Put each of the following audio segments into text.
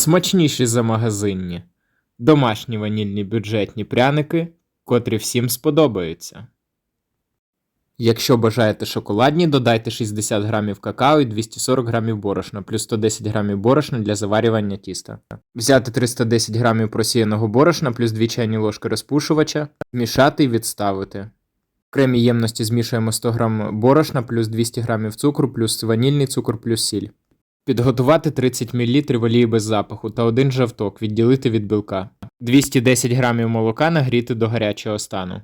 Смачніші за магазинні. Домашні ванільні бюджетні пряники, котрі всім сподобаються. Якщо бажаєте шоколадні, додайте 60 грамів какао і 240 грамів борошна, плюс 110 грамів борошна для заварювання тіста. Взяти 310 грамів просіяного борошна, плюс 2 чайні ложки розпушувача, змішати і відставити. В окремій ємності змішуємо 100 грам борошна, плюс 200 грамів цукру, плюс ванільний цукор, плюс сіль. Підготувати 30 мл олії без запаху та один жовток, відділити від білка. 210 грамів молока нагріти до гарячого стану.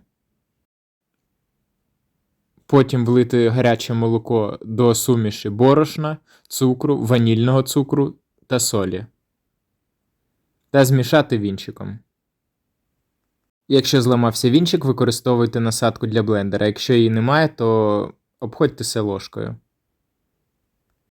Потім влити гаряче молоко до суміші борошна, цукру, ванільного цукру та солі. Та змішати вінчиком. Якщо зламався вінчик, використовуйте насадку для блендера. Якщо її немає, то обходьтеся ложкою.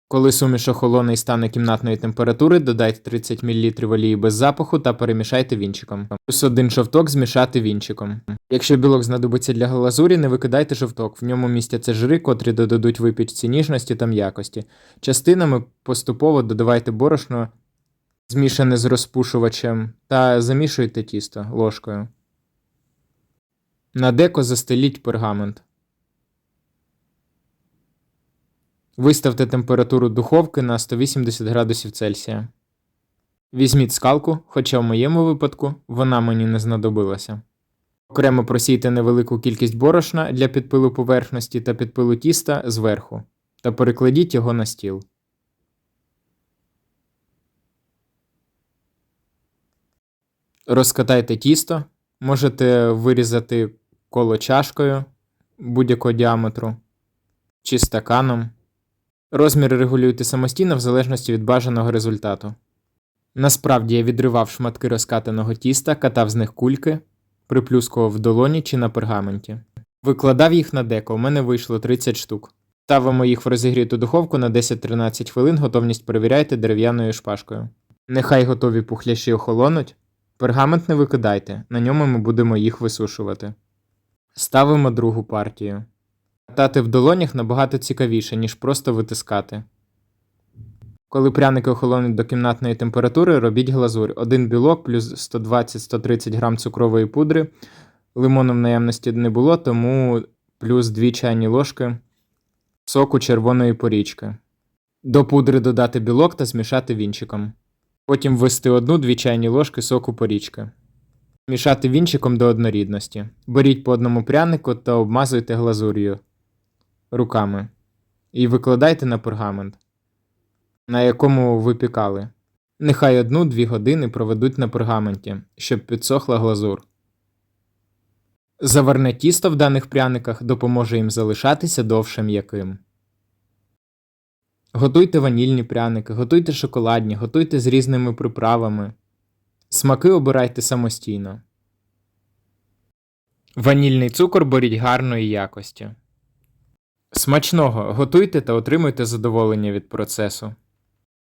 Коли суміш охолоне стане кімнатної температури, додайте 30 мл олії без запаху та перемішайте вінчиком. Плюс один жовток змішати вінчиком. Якщо білок знадобиться для глазурі, не викидайте жовток. В ньому містяться жири, котрі додадуть випічці ніжності та м'якості. Частинами поступово додавайте борошно, змішане з розпушувачем, та замішуйте тісто ложкою. На деко застеліть пергамент. Виставте температуру духовки на 180 градусів Цельсія. Візьміть скалку, хоча в моєму випадку вона мені не знадобилася. Окремо просійте невелику кількість борошна для підпилу поверхності та підпилу тіста зверху та перекладіть його на стіл. Розкатайте тісто, можете вирізати коло чашкою будь-якого діаметру чи стаканом. Розмір регулюйте самостійно в залежності від бажаного результату. Насправді я відривав шматки розкатаного тіста, катав з них кульки, приплюскував в долоні чи на пергаменті. Викладав їх на деко, у мене вийшло 30 штук. Ставимо їх в розігріту духовку на 10-13 хвилин, готовність перевіряйте дерев'яною шпажкою. Нехай готові пухляші охолонуть. Пергамент не викидайте, на ньому ми будемо їх висушувати. Ставимо другу партію. Катати в долонях набагато цікавіше, ніж просто витискати. Коли пряники охолонуть до кімнатної температури, робіть глазурь. Один білок плюс 120-130 г цукрової пудри. Лимону в наявності не було, тому плюс 2 чайні ложки соку червоної порічки. До пудри додати білок та змішати вінчиком. Потім ввести 1-2 чайні ложки соку порічки. Мішати вінчиком до однорідності. Беріть по одному прянику та обмазуйте глазур'ю руками. І викладайте на пергамент, на якому випікали. Нехай одну-дві години проведуть на пергаменті, щоб підсохла глазур. Заварне тісто в даних пряниках допоможе їм залишатися довше м'яким. Готуйте ванільні пряники, готуйте шоколадні, готуйте з різними приправами. Смаки обирайте самостійно. Ванільний цукор беріть гарної якості. Смачного готуйте та отримуйте задоволення від процесу.